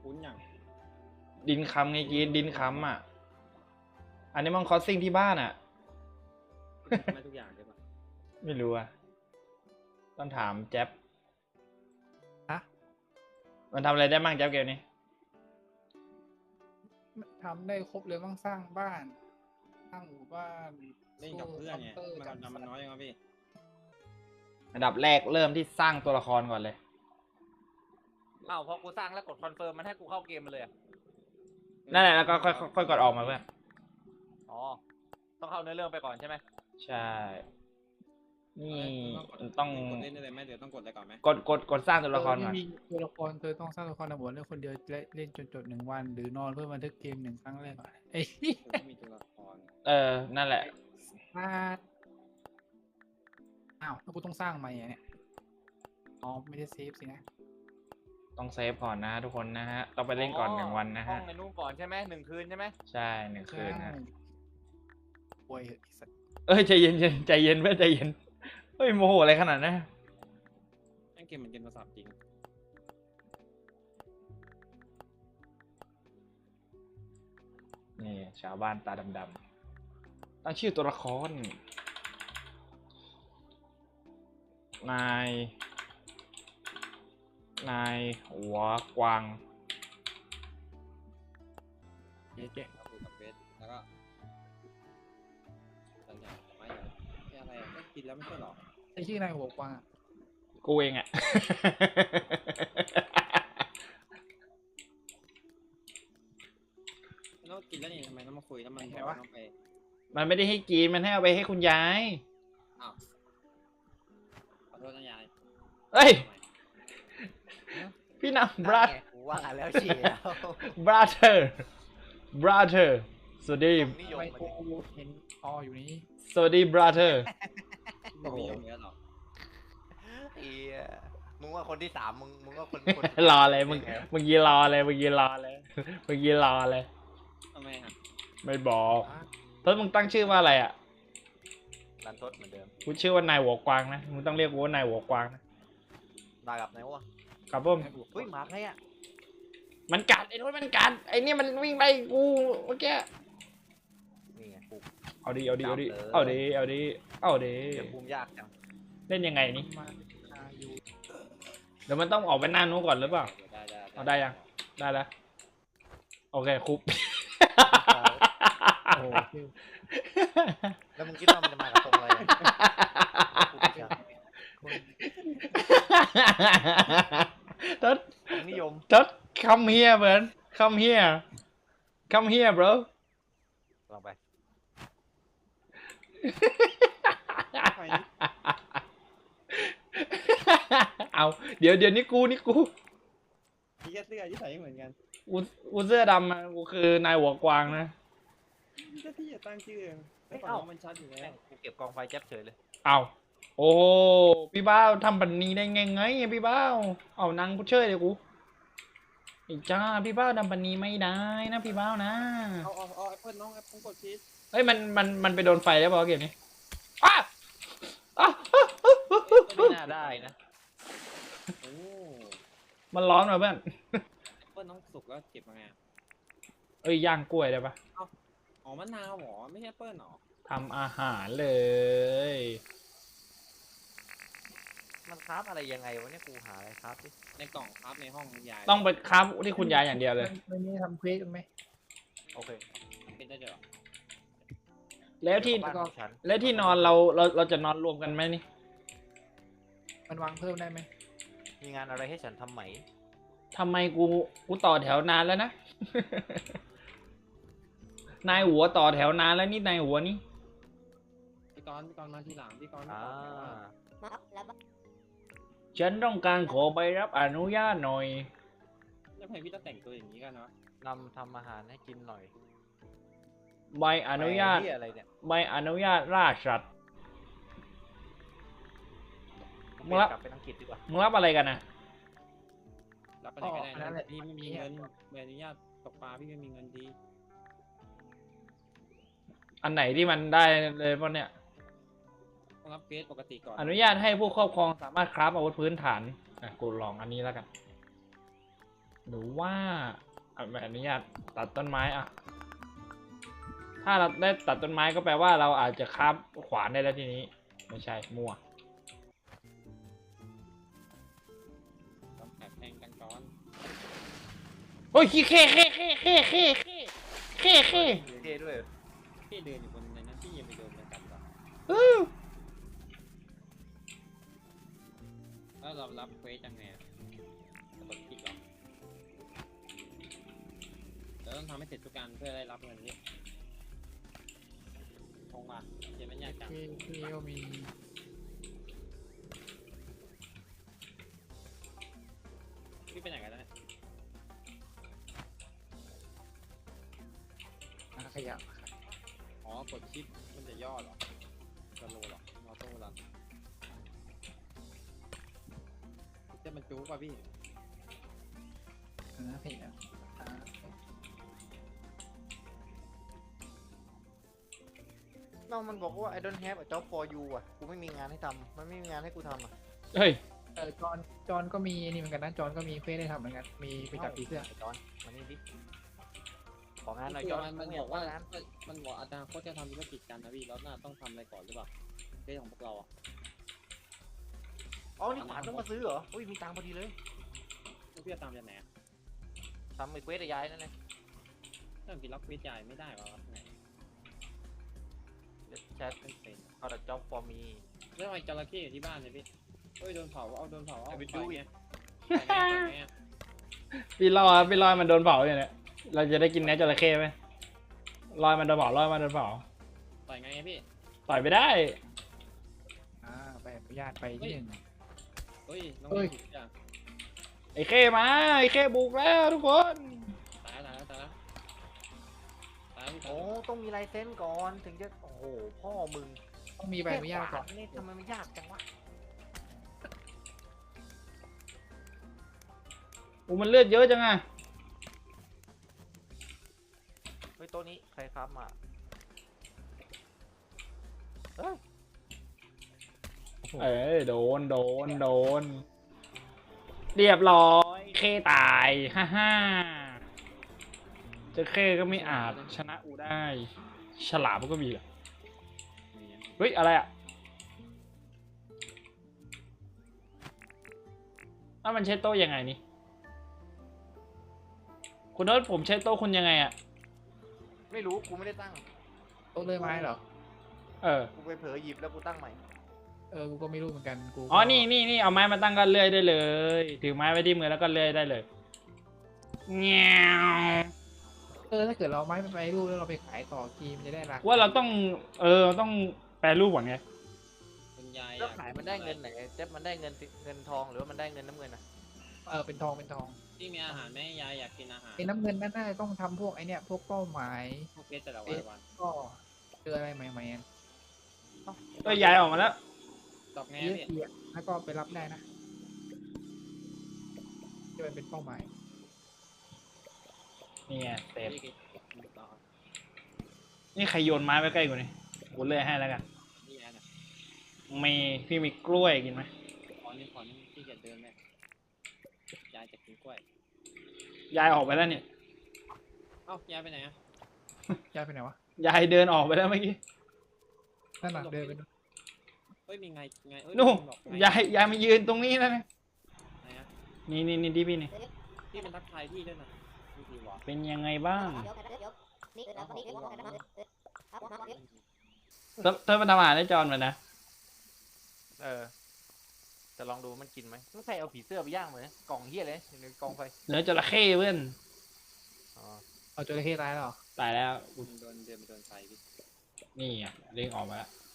คุ้นอย่างดินคำไงกินดินคำอะ อันนี้มันคอสซิ่งที่บ้านอะทำได้ทุกอย่างใช่ปะไม่รู้อะต้องถามแจ๊บฮะ มันทำอะไรได้บ้างแจ๊บเกมนี้ทำได้ครบเลยต้องสร้างบ้าน สร้างหมู่บ้านเล่นกับเพื่อนไงสู้มันกับทำมันน้อยยังไงพี่ อันดับแรกเริ่มที่สร้างตัวละครก่อนเลย อ้าวพอกูสร้างแล้วกดคอนเฟิร์มมันให้กูเข้าเกมมาเลยอะนั่นแหละแล้วก็ค่อยค่อยกดออกมาเพื่อนอ๋อ ต้องเข้าเนื้อเรื่องไปก่อนใช่ไหมใช่ นี่มันต้องกดเล่นได้เลยไหมเดี๋ยวต้องกดอะไรก่อนไหมกดกดกดสร้างตัวละครเธอก่อนไม่มีตัวละครเธอต้องสร้างตัวละครในหัวเล่นคนเดียวและเล่นจนจบหนึ่งวัน หรือนอนเพื่อบันทึกเกมหนึ่งครั้งแรกก่อนเอ้ยเดี๋ยวต้องมีตัวละครเออ นั่นแหละอ่าอ้าวแล้วกูต้องสร้างใหม่อะเนี่ยอ๋อไม่ได้เซฟสินะ ต้องเซฟก่อนนะทุกคนนะฮะต้องไปเล่นก่อนหนึ่งวันนะห้อฮะงในนู้นก่อนใช่ไหมหนึ่งคืนใช่ไหมใช่หนึ่งคืนนะป่วยเหอะไอ้สัสเอ้ยใจเย็นใจใจเย็นเพื่อนใจเย็นเฮ้ยโมโหอะไรขนาดนั้นแม่งเกมเหมือนเกมโทรศัพท์จริงนี่ชาวบ้านตาดำๆตั้งชื่อตัวละครนาย นายหัวกวางเจ๊เจ๊คุยกับเบสแล้วก็สัญญาไม่เหรอไม่อะไรก็กินแล้วไม่ใช่หรอไอ้ชื่อนายหัวกวางอะกูเองอะ แล้วกินแล้วนี่ทำไมต้องมาคุยแล้วมันบอกว่าต้องไปมันไม่ได้ให้กินมันให้เอาไปให้คุณยายอ้าวขอโทษนะยายเฮ้ย พี่นำ brat กูว่าแล้วเชียว brother brother สวัสดีนิยมทำไมมันกูเห็นอออยู่นี้สวัสดี brother ไม่มีเยอะหรอกเอียมึงว่าคนที่สามมึงมึงว่าคนคนรอเลยมึงมึงยีรอเลยมึงยีรอเลยมึงยีรอเลยทำไมอะไม่บอกทศมึงตั้งชื่อว่าอะไรอะรันทดเหมือนเดิมกูชื่อว่านายหัวกวางนะมึงต้องเรียกกูว่านายหัวกวางนะมากับไหนวะ ครับผมเฮ้ยหมาใครอะมันกัดไอ้นู้นมันกัดไอ้นี่มันวิ่งไล่กูเมื่อกี้นี่ไงกู เอาดีเอาดีเอาดีจับเลย เอาดีเอาดีเอาดีเดี๋ยวภูมิยากจังเล่นยังไงนี่มาอายุเดี๋ยวมันต้องออกไปหน้านู้นก่อนหรือเปล่า ได้ได้เอาได้ยัง ได้แล้วโอเคคุปโอ้โหชื่อแล้วมึงคิดว่ามันจะมากับตรงอะไรอะกูไม่เชื่อคน ทศคนนิยมทศ come here man come here come here bro ลองไปเอาเดี๋ยวเดี๋ยวนี่กูนี่กูพี่แค่เสื้อที่ใส่เหมือนกันกูกูเสื้อดำอะกูคือนายหัวกวางนะพี่ก็ที่จะตั้งชื่อเองแต่เอ้ยฝั่งเอ้าน้องมันชัดอยู่แล้แม่วงกูเก็บกองไฟแจ๊บเฉยเลย เอา โอ้โหพี่บ้าวทำบันนี้ได้ไงไงพี่บ้าวเอานางกูเชยเลยกูไอ้จ้าพี่บ้าวทำบันนี้ไม่ได้นะพี่บ้าวนะเอาเอาเอาแอปเปิลน้องแอปเปิลกดชีสเฮ้ยมันมันมันไปโดนไฟได้ป่าวะเกมนี้อ้าอ้าไม่น่าได้นะโอ้มันร้อนมาเพื่อนแอปเปิลน้องสุกแล้วเก็บมาไงอะเอ้ยย่างกล้วยได้ปะอ๋อมะนาวเหรอไม่ใช่แอปเปิลเหรอทำอาหารเลย มันคราฟอะไรยังไงวะเนี่ยกูหาอะไรคราฟดิในกล่องครับในห้องยายต้องไปครับที่คุณยายอย่างเดียวเลย ไม่ไม่ทำเควสกันไหมโอเคเป็นได้ด้วยเหรอแล้วที่บ้านของฉันแล้วที่นอนเราเราเราจะนอนรวมกันไหมนี่ มันวางเพิ่มได้ไหมมีงานอะไรให้ฉันทำไหมทำไมกูกูต่อแถวนานแล้วนะ นายหัวต่อแถวนานแล้วนี่นายหัวนี่พี่กรณ์พี่กรณ์มาทีหลังพี่กรณ์อ่าครับแล้วก็ ฉันต้องการขอใบรับอนุญาตหน่อย แล้วทำไมพี่ต้องแต่งตัวอย่างนี้กันเนาะนำทำอาหารให้กินหน่อยใบอนุญาตแหมเหี้ยอะไรเนี่ยใบอนุญาตล่าสัตว์กูมึเปงลี่รัยบนกลับเป็นอังกฤษดีกว่า มึงรับอะไรกันนะรับอะไรก็ได้นะพี่ไม่มีเงินใบอนุญาตตกปลาพี่ไม่มีเงินดีอันไหนที่มันได้เลยพวกเนี้ยต้อง รับเกรดปกติก่อนอนุญาตให้ผู้ครอบครองสามารถคราฟอาวุธพื้นฐานอะกูลองอันนี้แล้วกัน หรือว่าอะแบบอนุญาตตัดต้นไม้อะ ถ้าเราได้ตัดต้นไม้ก็แปลว่าเราอาจจะคับขวานได้แล้วทีนี้ ไม่ใช่มั่วต้องแอบแทงกันก่อนโอ้ยขี้เค้เค้เค้เค้เค้เค้เค้เค้เท่ด้วยพี่เดินอยู่บนในนั้นพี่ยังไปโดนมันกัดเหรออื้อ แล้วเรารับเควสยังไงอะกดคลิกเหรอเราต้องทำให้เสร็จทุกการเพื่อได้รับเงินนี้คงว่ะเขียนมันยากจังที่ที่ก็มีพี่ไปไหนกันแล้วเนี่ยอ่าขยะอ๋อกดชิปมันจะย่อเหรอสโลเหรอมอโต้เหรอจะมัน จูป่ะพี่อ่าขยะอ่าน้องมันบอกว่า I don't have a job for you อะ กูไม่มีงานให้ทำ มันไม่มีงานให้กูทำอะ เฮ้ย เออจอนจอนก็มีนี่เหมือนกันนะจอนก็มีเฟซได้ทำเหมือนกันมีไปจับผีเสื้อจอนมานี่ดิของานหน่อยจอนมันบอกว่ามันบอกอาจารย์เขาจะทำธุรกิจกันนะพี่แล้วน่าต้องทำอะไรก่อนหรือเปล่าเรื่องของพวกเราอะ อ๋อนี่ขวานต้องมาซื้อเหรออุ้ยมีตังค์พอดีเลยพี่จะตามจากไหนอะทำไอ้เควสไอ้ยายนั่นเลยถ้าพี่ล็อกวิจัยไม่ได้วะวะไหนแชทไม่เป็นเอาแต่ job for me แล้วทำไมจระเข้อยู่ที่บ้านเนี่ยพี่เฮ้ยโดนเผาเอาโดนเผาเอาไปไปดูดูอีไงกพี่รอพี่รอยมันโดนเผาอยู่เนี่ยเราจะได้กินเนื้อจระเข้ไหมรอยมันโดนเผารอยมันโดนเผาต่อยไงพี่ต่อยไปได้อ่าไปอนุญาตไปที่หนึ่งเฮ้ยน้องเฮ้ย ผิดอย่างไอ้เข้มาไอ้เข้บุกแล้วทุกคนตายแล้วตายแล้วตายแล้วตายแล้วพี่โอ้ต้องมีลายเซ็นก่อนถึงจะโอ้โหพ่อมึงต้องมีใบอนุญาตก่อนแค่ขวนี่ทำไมมันยากจังวะอูมันเลือดเยอะจังอะเฮ้ยโต๊ะนี้ใครครับมาเฮ้ย เอ้ยโดนโดนโดน เรียบร้อยเข้ตายฮ่าฮ่าเจะเข้ก็ไม่อาจชนะอูได้ ฉลามมันก็มีเหรอเฮ้ย อะไรอะอ้าวมันใช้โต๊ะยังไงนี่ คุณโน้ตผมใช้โต๊ะคุณยังไงอะ ไม่รู้กูไม่ได้ตั้งโต๊ะเลื่อยไม้เหรอ เออ กูไปเผลอหยิบแล้วกูตั้งใหม่ เออ กูก็ไม่รู้เหมือนกัน กูอ๋อ นี่นี่นี่เอาไม้มาตั้งก็เลื่อยได้เลย ถือไม้ไว้ที่มือแล้วก็เลื่อยได้เลยเงี้ยวเออ ถ้าเกิดเราเอาไม้ไปไปรูปแล้วเราไปขายต่อทีมันจะได้ราคาว่าเราต้อง เออเราต้องแปลรูปก่อนไงคุณยายแล้วอะขายมันได้เงินไหนเจ๊บมันได้เงินสิเงินทองหรือว่ามันได้เงินน้ำเงินอะเออ เป็นทอง เป็นทองพี่มีอาหารไหมยายอยากกินอาหารไอ้น้ำเงินนั่นน่าจะต้องทำพวกไอเนี้ยพวกเป้าหมาย พวกเพชรแต่ละวันวันก็เจออะไรใหม่ๆอะก็ย้ายออกมาแล้วต อบไงเยอะพี่เกียแล้วก็ไปรับได้นะที่มันเป็นเป้าหมายนี่ไงเซฟพี่กินต่อนี่ใครโยนไม้ไว้ใกล้กูนี่กูเลื่อยให้แล้วกันนี่ยายนะมีพี่มีกล้วยกินไหมขอนี่ขอนี่พี่จะเดินไหมยายจะกินกล้วยยายออกไปแล้วเนี่ยเอ้ายายไปไหนอะย้ายไปไหนวะยายเดินออกไปแล้วเมื่อกี้นั่นน่ะเดินไปดูเฮ้ยมีไงไงเอ้ยนู่นมีบอกไงยายยายมายืนตรงนี้แล้วนะไหนอะนี่นี่นี่ที่พี่นี่พี่เป็นทักทายพี่ด้วยนะพี่ทีวะเป็นยังไงบ้างเดี๋ยวเดี๋ยวเดี๋ยวนี่คือแล้วนี่คือแล้วนะครับครับมาเดี๋ยวเธอเธอมาทำอาหารให้จอนมานะเออจะลองดูมันกินไหมไม่ใครเอาผีเสื้อไปย่างเหมือนกล่องเฮียเลยอยู่ในกองไฟเนื้อจระเข้เพื่อนอ๋อเอาจระเข้ตายแล้วเหรอตายแล้วคุณโดนเดินไปโดนไฟพี่นี่อะเด้งออกมาแล้วทำ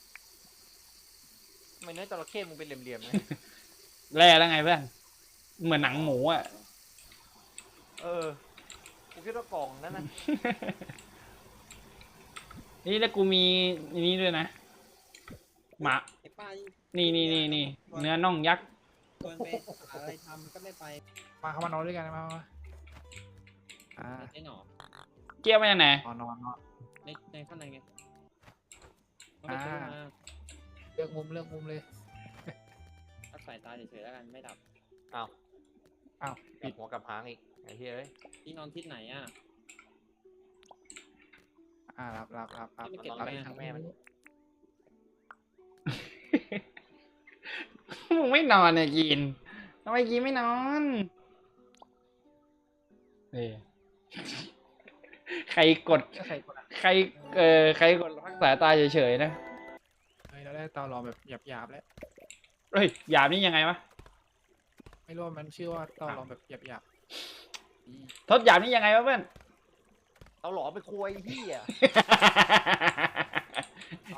ไมเนื้อจระเข้มึงเป็นเหลี่ยมๆนะแร่แล้วไงเพื่อน เหมือนหนังหมูอะ เออกูคิดว่ากล่องนั้นนะนี่แล้วกูมีอันนี้ด้วยนะ หมา ไอ้ป้านี่นี่นี่นี่เนื้อน่องยักษ์ชวนไปหาอะไรทำก็ไม่ไปมาเข้ามานอนด้วยกันมามาอ่าไอ้หนอเกี้ยวมาจากไหนนอนนอนนอน ในในข้างในไงต้องไปซื้อมา เลือกมุมเลือกมุมเลย ถ้าสายตาเฉยๆแล้วกันไม่ดับอ้าวอ้าวกลัปิบดหัวกลับหางอีกไอ้เหี้ยเอ้ยที่นอนทิศไหนอะ อ่ารับรับรับรับที่มันเก็บ รับไว้ ทางแม่มันมึงไม่นอนเนี่ยกินทำไมกินไม่นอนเอ้ยใครกด ก็ใส่กดอะใครเออใครกดพักสายตาเฉยๆนะ เฮ้ยเราได้เตาหลอมแบบหยาบๆแล้วเฮ้ยหยาบนี่ยังไงวะไม่รู้ว่ามันชื่อว่าเตาหลอมแบบหยาบๆอีทดหยาบนี่ยังไงวะเพื่อนเอาหลอไปคุยเหี้ย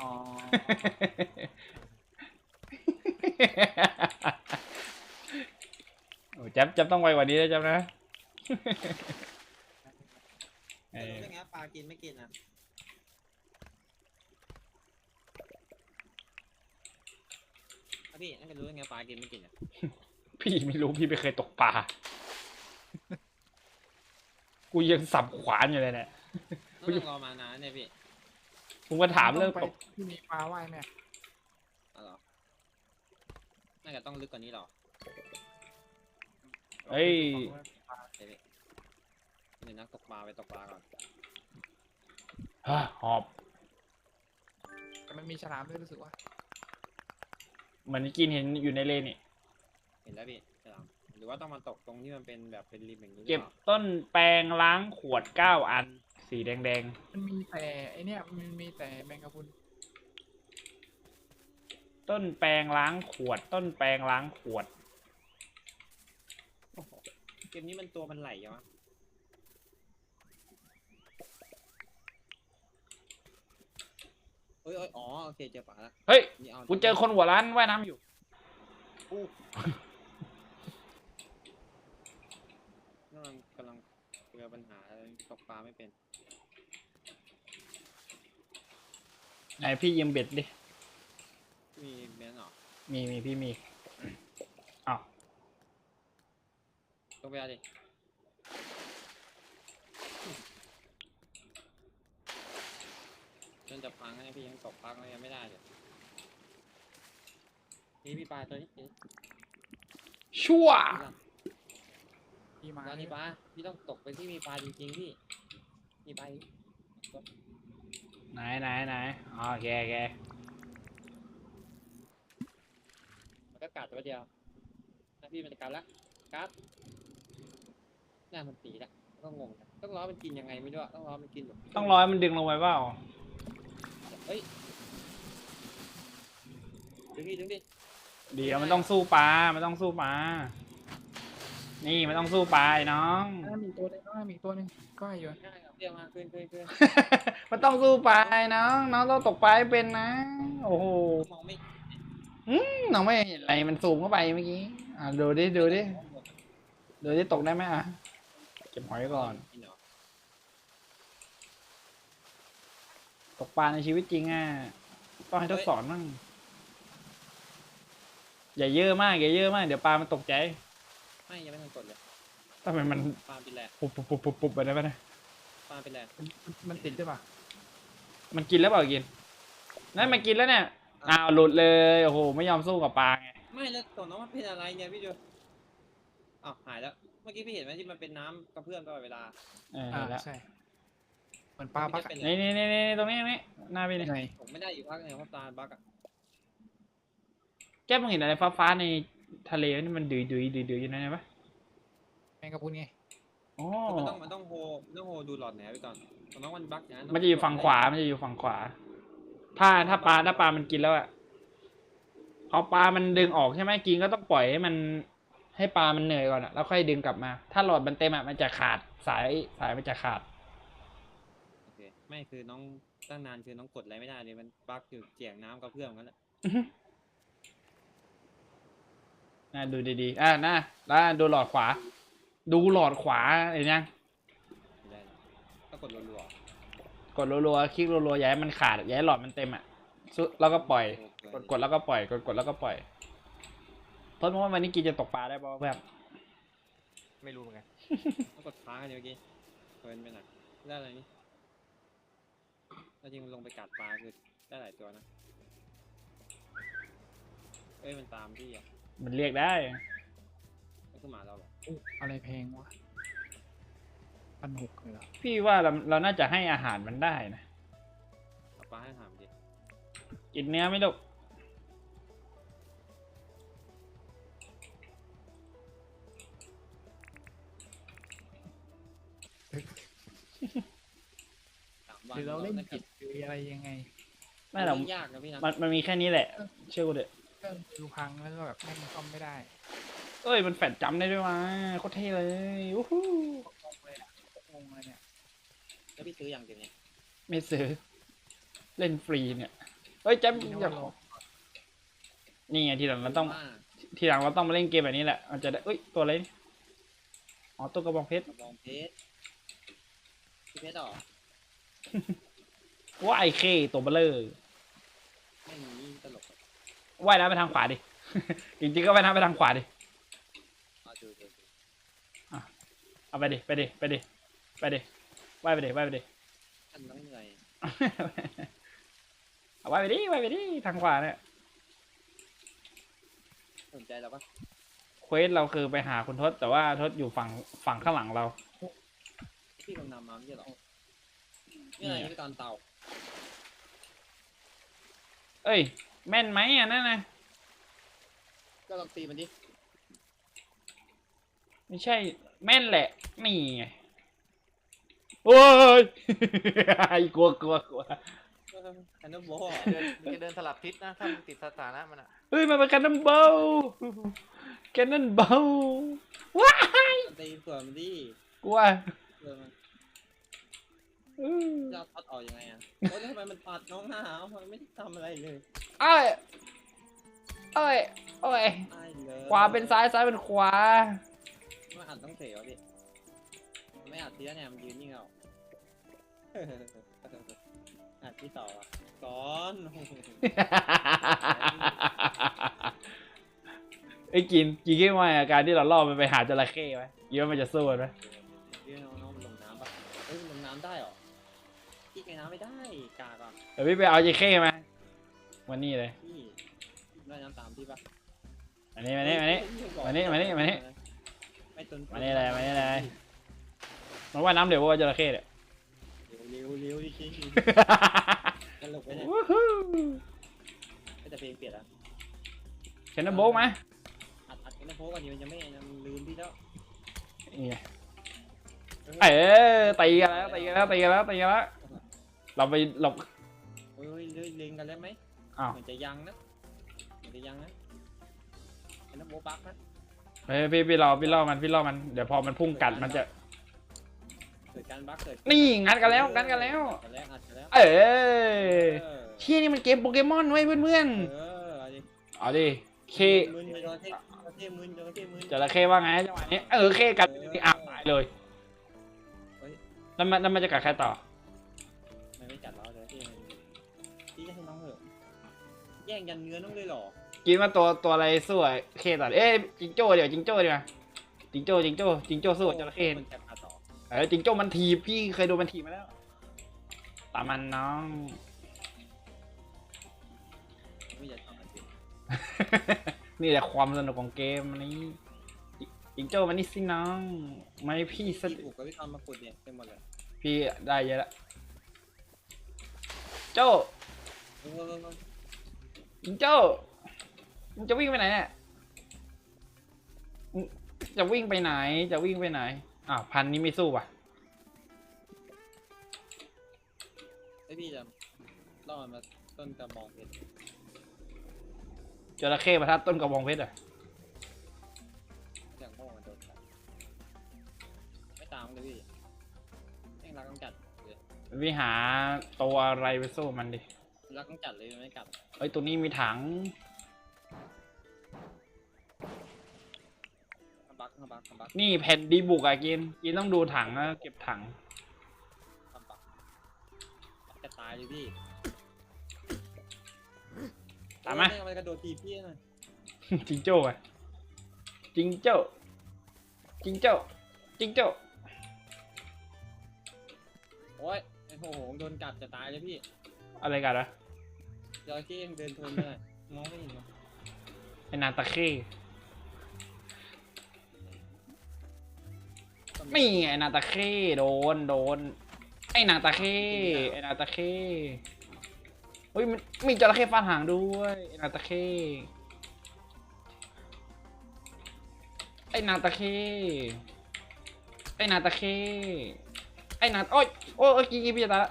อ๋อโอ้จับจับต้องไวกว่านี้นะจับนะเอจะอรู้ได้ไงว่าปลากินไม่กินอะอะ พี่นั่นจะรู้ได้ไงปลากินไม่กินอะพี่ไม่รู้พี่ไม่เคยตกปลา กูยังสับขวานอยู่เลยเนี่ยต้องนั่งรอมานานเนี่ยพี่มึงมาถามเรื่องไปตกที่มีปลาว่ายไหมอ๋อเหรอน่าจะต้องลึกกว่านี้หรอเฮ้ยเดี๋ยวพี่เดี๋ยวนักตกปลาไปตกปลาก่อนอะหอบแต่มันมีฉลามด้วยรู้สึกว่า เหมือนกินเห็นอยู่ในเลนนี่เห็นแล้วพี่ฉลามหรือว่าต้องมาตกตรงที่มันเป็นแบบเป็นริมอย่างนี้หรือเก็บเปล่าต้นแปรงล้างขวดเก้าอัน สีแดงมันมีแต่ไอเนี้ยมันมีแต่แมงกะพรุนๆ ต้นแปรงล้างขวด ต้นแปรงล้างขวดโอ้โหเกมนี้มันตัวมันไหลยังวะ อ้ยเอ้ยอ๋อโอเคเจอปลาละเฮ้ยนี่เอากูเจอคนหัวร้านว่ายน้ำอยู่กำลังกำลังเจอปัญหาตกปลาไม่เป็นไหนพี่ยืมเบ็ดดิ มีเบนซ์เหรอมีมีพี่มีอ้าวต้องไปเอาดิ จนจะพังแล้วเนี่ยพี่ยังตกปลาก็ยังไม่ได้เลยนี่พี่ปลาตัวนี้นี่ชั่วที่มาปลานี่ปลาพี่ต้องตกไปที่มีปลาจริงๆพี่มีปลาอีกไหนไหนไหนอ๋อโอเคโอเคมันก็กัดตัวเดียวหน้าพี่มันจะกัดละกัดหน้ามันตีละก็งงนะต้องรอมันกินยังไงไม่รู้อะต้องรอมันกินแบบ ต้องรอให้มันดึงลงไปเปล่า เฮ้ยดึงดิดึงดิเดี๋ยวมันต้องสู้ปลา มันต้องสู้ปลา นี่มันต้องสู้ปลาไอ้น้องอ่ามีตัวหนึงก็มีตัวหนึงก็ให้อยู่ง่ายครับเรียกมาขึ้นขึ้นขึ้นมันต้องสู้ปลาไอ้น้อง น้องต้องตกปลาให้เป็นนะ โอ้โห มองไม่น้องไม่เห็นอะไรมันสูงเข้าไปเมื่อกี้ อะดูดิดูดิดูดิตกได้ไหมอะ เก็บหอยก่อน กินเหรอ ตกปลาในชีวิตจริงอะต้องให้ทดสอนมั่งอย่าเยอะมากอย่าเยอะมากเดี๋ยวปลามันตกใจ ไม่ยังไม่ทันกดเลยทำไมมันปลาเป็นแหละปุบปุบปุบปุบปุบไปได้ไหมเนี่ยปลาเป็นแหละมันมันมันติดใช่ปะมันกินแล้วเปล่ากินนั่นมันกินแล้วเนี่ยอ้าวหลุดเลยโอ้โหไม่ยอมสู้กับปลาไงไม่แล้วตัวน้องมันเป็นอะไรเนี่ยพี่ดูอ้าวหายแล้วเมื่อกี้พี่เห็นไหมที่มันเป็นน้ำกระเพื่อมตลอดเวลาเอออ่าเห็นแล้วใช่ เหมือนปลาปักมันอะจะเป็นนี่นี่นี่นี่ตรงนี้ตรงนี้หน้าพี่นี่ไงผมไม่ได้อยู่ภาคเหนือเพราะตาบักอะแก้มมึงเห็นอะไรฟ้าฟ้าๆในทะเลนี่มันดื้อดื้อดื้อดื้ออยู่นั่นไหมปะแมงกะพรุนไงโอ้มันต้องมันต้องโฮมันต้องโฮดูหลอดแหนไปก่อนตัวน้องมันบักนะมันจะอยู่ฝั่งขวา มันจะอยู่ฝั่งขวา ถ้าถ้าปลาถ้าปลามันกินแล้วอะพอปลามันดึงออกใช่ไหมกินก็ต้องปล่อยให้มันให้ปลามันเหนื่อยก่อนอะแล้วค่อยดึงกลับมา ถ้าหลอดมันเต็มอะมันจะขาดสายสายมันจะขาดโอเค ไม่คือน้องตั้งนานคือน้องกดอะไรไม่ได้เลยมันบักอยู่เจียงน้ำกระเพื่อมกันแหละน่าดูดีๆ อ่าน่าแล้วดูหลอดขวา ดูหลอดขวาเห็นยังไม่ได้หรอกต้องกดรัวกดรัวๆ คลิกรัวๆ อย่าให้มันขาด อย่าให้หลอดมันเต็มอะซุแล้วก็ปล่อยๆกดกดแล้วก็ปล่อย กดกดแล้วก็ปล่อยทดว่าวันนี้กินจะตกปลาได้ป่าวแบบไม่รู้เหมือนกัน ต้องกดค้างกันเมื่อกี้เกินไปหน่อยได้อะไรนี่ ถ้าจริงมันลงไปกัดปลาคือได้หลายตัวนะ เอ้ยมันตามพี่อะมันเรียกได้โอมันคือหมาเราเหรออะไรแพงวะพันหกเลยเหรอพี่ว่าเราเราน่าจะให้อาหารมันได้นะเอาปลาให้หามดิกินเนื้อไหม่ลูกสามวัน หรือเราเล่นได้ผิดหรืออะไรยังไงไม่หรอกยากนะพี่นะมันมันมีแค่นี้แหละ เชื่อกูเถอะเครื่องดูพังแล้วก็แบบแม่งซ่อมไม่ได้ เอ้ยมันแฟดจำได้ด้วยวะโคตรเท่เลยวู้ฮู้งงเลยอะงงเลยเนี่ยแล้วพี่ซื้ออย่างเดียวเนี่ยไม่ซื้อเล่นฟรีเนี่ยเฮ้ยแจ๊บคิดอว่าย่าเรานี่ไงทีหลังเราต้องว่าทีหลังเราต้องมาเล่นเกมแบบนี้แหละมันจะได้เอ้ยตัวอะไรนี่อ๋อตัวกระบองเพชรกระบองเพชรพี่เพชรเหรอ ว่าไอเคตัวเบลเลอร์ไม่มีตลกว่ายน้ำไปทางขวาดิ จริงๆก็ว่ายน้ำไปทางขวาดิ เอาดูดูดูเอาไปดิ ไปดิ ไปดิ ไปดิ ว่ายไปดิ ว่ายไปดิ ท่านต้องเหนื่อยเอาว่ายไปดิ ว่ายไปดิ ทางขวาเนี่ย สนใจเราปะเควสเราคือไปหาคุณทศแต่ว่าทศอยู่ฝั่งฝั่งข้างหลังเราพี่กำนำมาไม่ใช่เหรอ นี่อะไรนี่ตอนเต่าเอ้ย แม่นไหมอะนั่นนะก็ลองตีมันดิไม่ใช่แม่นแหละ นี่ไงโอ้ย กลัวกลัวกลัวแอนด์โบเดินมันจะเดินสลับทิศนะถ้ามันติดสถานะมันอะเฮ้ย มันเป็นแคนนอนเบลแคนนอนเบลว้ายตีส่วนมันดิกลัวส่วนมันอื้อ จะเอาตัดออกยังไงอะโอ้ยแล้วทำไมมันตัดน้องหน้ามันไม่ได้ทำอะไรเลยเอ้ยเอ้ยเอ้ยไอ้เลยขวาเป็นซ้ายซ้ายเป็นขวามันอัดต้องเสียวดิมันไม่อัดทีละเนี่ยมันยืนนิ่งเอาอัดที่ต่ออะก่อนไอ้ยกินกินคิดว่าอาการที่เราล่อมันไปหาจระเข้ไหมคิดว่ามันจะสู้มันไหม นน้ำไม่ได้กากอะเดี๋ยวพี่ไปเอาจระเข้มาวันนี้เลย พี่ว่ายน้ำตามพี่ปะมานี่มานี่มานี่ มานี่มานี่มานี่ ไม่จนมานี่เลยมานี่เลยมันว่ายน้ำเดี๋ยวว่าจระเข้เนี่ย เร็วเร็วเร็วดิคิงตลกไปเนี่ยวู้ฮู้ไม่แต่เพลงเปลี่ยนอะเห็นน้ำโบ๊กไหมอัดอัดกันนะโพกันอยู่มันยังไม่ยังลืมพี่แล้วนี่ไงเออตีกันแล้วตีกันแล้วตีกันแล้วตีกันแล้ว เราไปหลบโอ้ยโอ้ยเล่นเล่นกันแล้วไหมอ้าว เหมือนจะยังนะเหมือนจะยังนะเป็นน้ำโบบักนะเฮ้ยพี่พี่รอพี่รอมันพี่รอมันเดี๋ยวพอมันพุ่งกัดมันจะ เกิดการบักเกิดนี่งัดกันแล้วงัดกันแล้วกันแล้วอัดกันแล้วเออเออเชี่ยนี่มันเกมโปเกมอนไว้ยเพื่อนเออเอาดิๆเอาดิเคมึนจระเข้จระเข้มึนจระเข้มึน จระเข้ว่าไงจังหวะนี้เออเคกัดนี่อะตายเลย เฮ้ย แล้วมันแล้วมันจะกัดใครต่อ แย่งยันเนื้อน้องเลยเหรอกินว่าตัวตัวอะไรสู้อะเคต่อเอ้ยจิงโจ้เดี๋ยวจิงโจ้ดีกว่าจิงโจ้จิงโจ้จิงโจ้สู้กับจระเข้มันจะพาต่อเออจิงโจ้มันทีบพี่เคยดูมันทีบมาแล้วตามมันน้อง ไม่อยากทำอะไรสินี่แหละความสนุกของเกมอันนี้จิจิงโจ้มันนี่สิน้องไม่พี่สพี่บุกกับพี่ทอมมาขุดเนี่ยเต็มหมดเลยพี่ได้เยอะละโจ้ เออ เออเออจิงโจ้มึงจะวิ่งไปไหนเนี่ยมึงจะวิ่งไปไหน จะวิ่งไปไหนอ้าวพันนี้ไม่สู้ว่ะไอยพี่จะล่อมันมาต้นกระบองเพชรจระเข้ประทัดต้นกระบองเพชรอะอย่างโง่มันโดนกัดไม่ตามเลยพี่แม่งรักต้องจัดเลยวิหาตัวอะไรไปสู้มันดิรักต้องจัดเลยมันไม่กัด เอ้ยตัวนี้มีถังทำบักทำบักทำบักนี่แผ่นดีบุกอะกินกินต้องดูถังนะเก็บถังทำบักจะตายเลยพี่ตามไหมโอ้ยแงมันกระโดดตีพี่หน่อยจิงโจ้อะจิงโจ้จิงโจ้จิงโจ้โอ้ยไอ้โหโดนกัดจะตายเลยพี่อะไรกันวะ จระเข้ยังเดินทนไม่ได้มองไม่เห็นเลยไอ้นาตาเข้นี่ไงไอ้นาตาเข้โดนโดน ไอ้นาตาเข้ไอ้นาตาเข้เฮ้ยมันมีจระเข้ฟาดหางด้วยไอ้นาตาเข้ไอ้นาตาเข้ไอ้นาตาเข้ไอ้นาโอ้ยโอ้ยโอ้ยกี่กี่พี่จะตายละ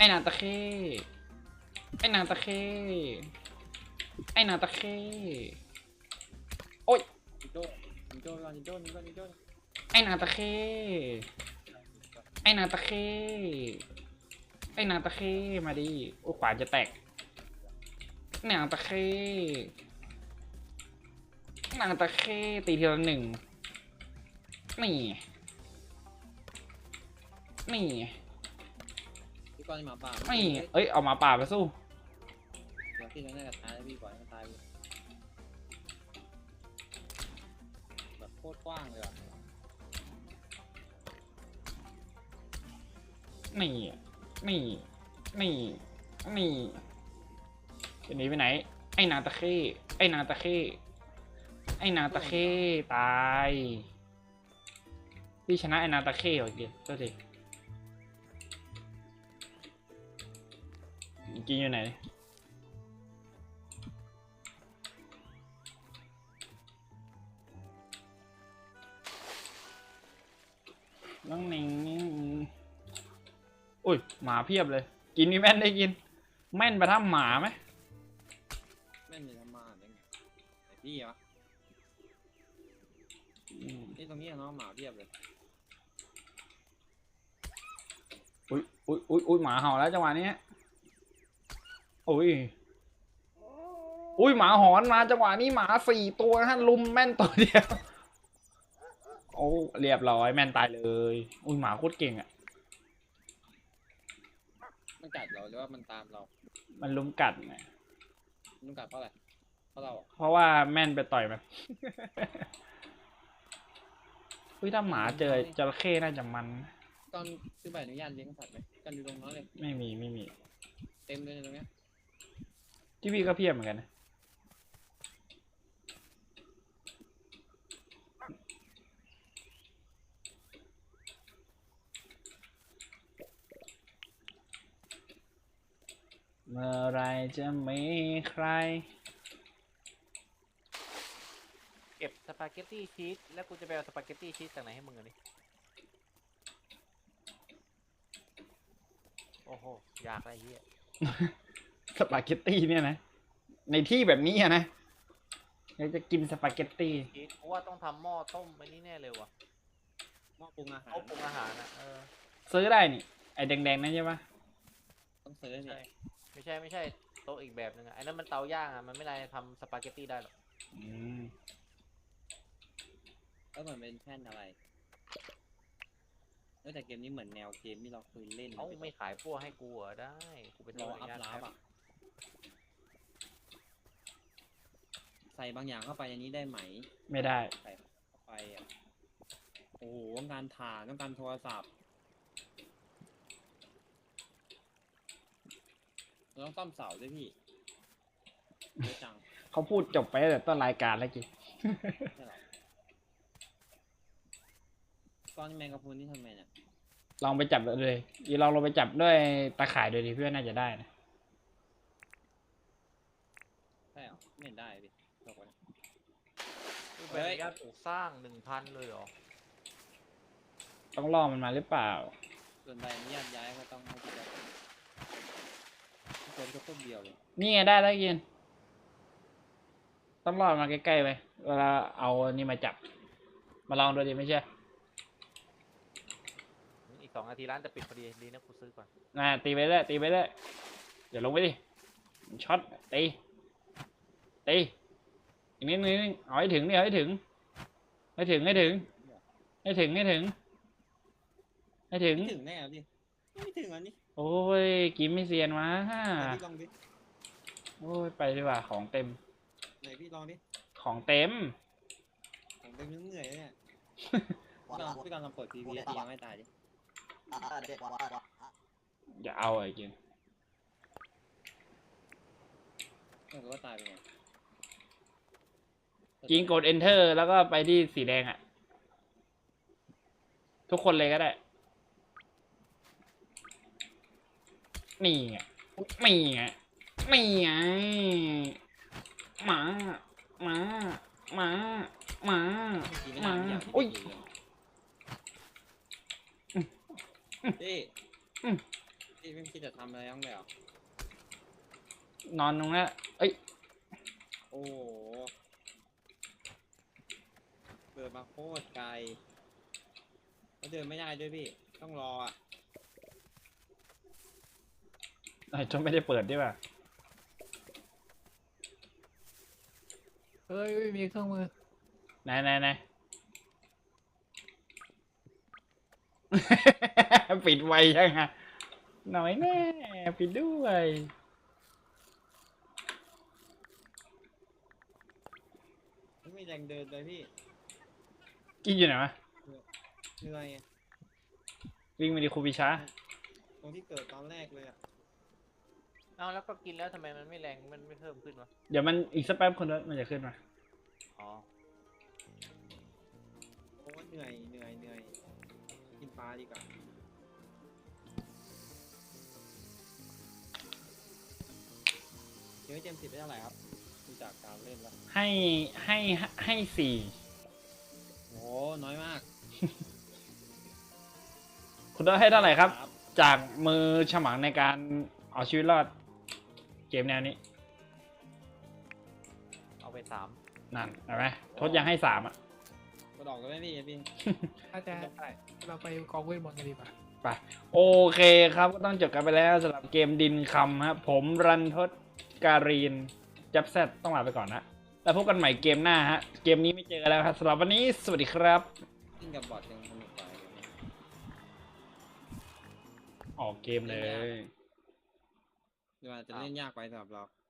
ไอ้นาตาเข้ไอ้นาตาเข้ไอ้นาตาเข้โอ้ยนิโจ้นิโจ้ก่อนนิโจ้นิโจ้นิโจ้ไอ้นาตาเข้ไอ้นาตาเข้ไอ้นาตาเข้มาดิโอ้ขวานจะแตกนาตาเข้นาตาเข้ตีทีละหนึ่งนี่นี่ อนหมาป่านี่เอ้ย เอาหมาป่าไปสู้ เดี๋ยวพี่ต้องได้กระตายแล้วพี่ปล่อยมันตายไปแบบโคตรกว้างเลยอะนี่ นี่ นี่ นี่จะหนีไปไหน ไอ้นาตาเข้ไอ้นาตาเข้ไอ้นาตาเข้ตาย พี่ชนะไอ้นาตาเข้เหรอเกียร์ตัวที กินอยู่ไหน น้องหนิงอุ้ย หมาเพียบเลย กินนี่แม่นได้กิน แม่นไปทำหมาไหมแม่นมีธรรมาได้ไงไอ้พี่เหรออืมนี่ตรงนี้น้องหมาเพียบเลยอุ้ยอุ้ยอุ้ยอุ้ยหมาเห่าแล้วจังหวะนี้ อุ้ยอุ้ยหมาหอนมาจังหวะนี้หมาสี่ตัวฮะลุมแม่นตัวเดียวโอ้เรียบร้อยแม่นตายเลย อุ้ยหมาโคตรเก่งอะมันกัดเราหรือว่ามันตามเรา มันลุมกัดไงมันกัดเพราะอะไรเพราะเราอะเพราะว่าแม่นไปต่อยมันอุ้ยถ้าหมาเจอจระเข้น่าจะมัน ตอนซื้อใบอนุญาตเลี้ยงสัตว์ไหมกันอยู่ตรงนั้นเลย ไม่มีไม่มี เต็มเลยตรงเนี้ย ที่พี่ก็เพียบเหมือนกันนะเมื่อไรจะมีใคร เก็บสปาเกตตี้ชีสแล้วกูจะไปเอาสปาเกตตี้ชีสจากไหนให้มึงอะนี่โอ้โห อยากอะไรเหี้ย สปาเกตตี้เนี่ยนะ ในที่แบบนี้อะนะอยากจะกินสปาเกตตี้ชีสเพราะว่าต้องทำหม้อต้มไปนี่แน่เลยว่ะหม้อปรุงอาหารเอาปรุงอาหารนะเออซื้อได้นี่ ไอ้แดงๆนั่นใช่ปะต้องซื้อนี่ใช่ไม่ใช่ไม่ใช่โต๊ะอีกแบบนึงอะไอ้นั่นมันเตาย่างอะมันไม่ได้ทำสปาเกตตี้ได้หรอกอืมแล้วเหมือนเป็นแท่นอะไรเออแต่เกมนี้เหมือนแนวเกมที่เราเคยเล่นเขาไม่ขายพวกให้กูเหรอได้กูเป็นรอตัวอัพย่างลาฟแป๊บอะ ส่บางอย่างเข้าไปในนี้ได้ไหม ไม่ได้ ใส่เข้าไปอะโอ้โหต้องการถ่านต้องการโทรศัพท์เราต้องซ่อมเสาด้วยพี่เยอะจังเขาพูดจบไปตั้งแต่ต้นรายการแล้วกี่ใช่เหรอก้อนแมงกะพรุนนี่ทำไมเนี่ยลองไปจับเลยอีลองลงไปจับด้วยตาข่ายดูดิเพื่อนน่าจะได้นะ ใช่เหรอไม่เห็นได้พี่บอกไว้คือ ใบอนุญาตปลูกสร้างหนึ่งพันเลยเหรอต้องล่อมันมาหรือเปล่า ส่วนใบอนุญาตย้ายก็ต้องให้พี่ได้ทุกคนก็คนเดียวเลยนี่ไงได้แล้วกินต้องล่อมาใกล้ๆไปเวลาเอาอันนี่มาจับ มาลองดูดิไม่ใช่อีกสองนาทีร้านจะปิดพอดีดีนะกูซื้อก่อนน่ะตีไปเรื่อยตีไปเรื่อยอย่าลงไปดิช็อตตีตี อีกนิดนึงเอาให้ถึงดิเอาให้ถึง ให้ถึงให้ถึง ให้ถึงให้ถึง ให้ถึง ไม่ถึงแน่เหรอพี่ไม่ถึงอันนี้โอ้ยกินไม่เซียนวะไหนพี่ลองดิโอ้ยไปดีกว่าของเต็ม ไหนพี่ลองดิของเต็ม ผมเป็นเหนื่อยๆเนี่ยว้าพี่วกำลังพี่กำลังเปิดทีวียังไม่ตายดิเด็กว้าวว้าวอย่าเอาไอ้กินไม่รู้ว่าตายไปไง กินกด enter แล้วก็ไปที่สีแดงอะ ทุกคนเลยก็ได้ นี่ไงนี่ไงนี่ไงมามามามากินไม่ได้ไม่อยากอุ้ยกินเลยพี่อืมพี่ไม่คิดจะทำอะไรบ้างเลยเหรอนอนตรงนั้นเอ้ย โอ้โหเกิ ดมาโคตรไกลแล้วเดินไม่ได้ด้วยพี่ ต้องรออะไอ้จนไม่ได้เปิดด้วยป่ะเอ้ยไม่มีเครื่องมือ ไหนไหนไหน ปิดไวยังฮะหน่อยแน่ปิดด้วยไม่มีแรงเดินเลยพี่ กินอยู่ไหนวะเหนื่อยอะวิ่งไปดิครูปิชาตรงที่เกิดตอนแรกเลยอะเอาแล้วก็กินแล้วทำไมมันไม่แรงมันไม่เพิ่มขึ้นวะเดี๋ยวมันอีกสักแป๊บคนนั้นมันจะขึ้นมาอ๋อโอ้เหนื่อยเหนื่อยเหนื่อยกินปลาดีกว่าเดี๋ยวให้เจมส์สิบได้เท่าไหร่ครับดูจากการเล่นแล้วให้ให้ให้สี่โอ้ น้อยมากคุณต้องให้เท่าไหร่ครับ จากมือฉมังในการเอาชีวิตรอดเกมแนวนี้ เอาไปสามนั่นเห็นไหมทศยังให้สามอะก็ดอกก็ไม่พี่พี่ถ้าจะเราไปกองเวทมนต์กันดีกว่าไปโอเคครับก็ต้องจบกันไปแล้วสำหรับเกมดินคำครับผมรันทศการีนจับแซดต้องลาไปก่อนนะ แล้วพบกันใหม่เกมหน้าฮะ เกมนี้ไม่เจอกันแล้วครับสำหรับวันนี้สวัสดีครับเล่นกับบอทยังสนุกกว่าอยู่เนี่ยออกเกมเลย หรือว่าจะเล่นยากไปสำหรับเรา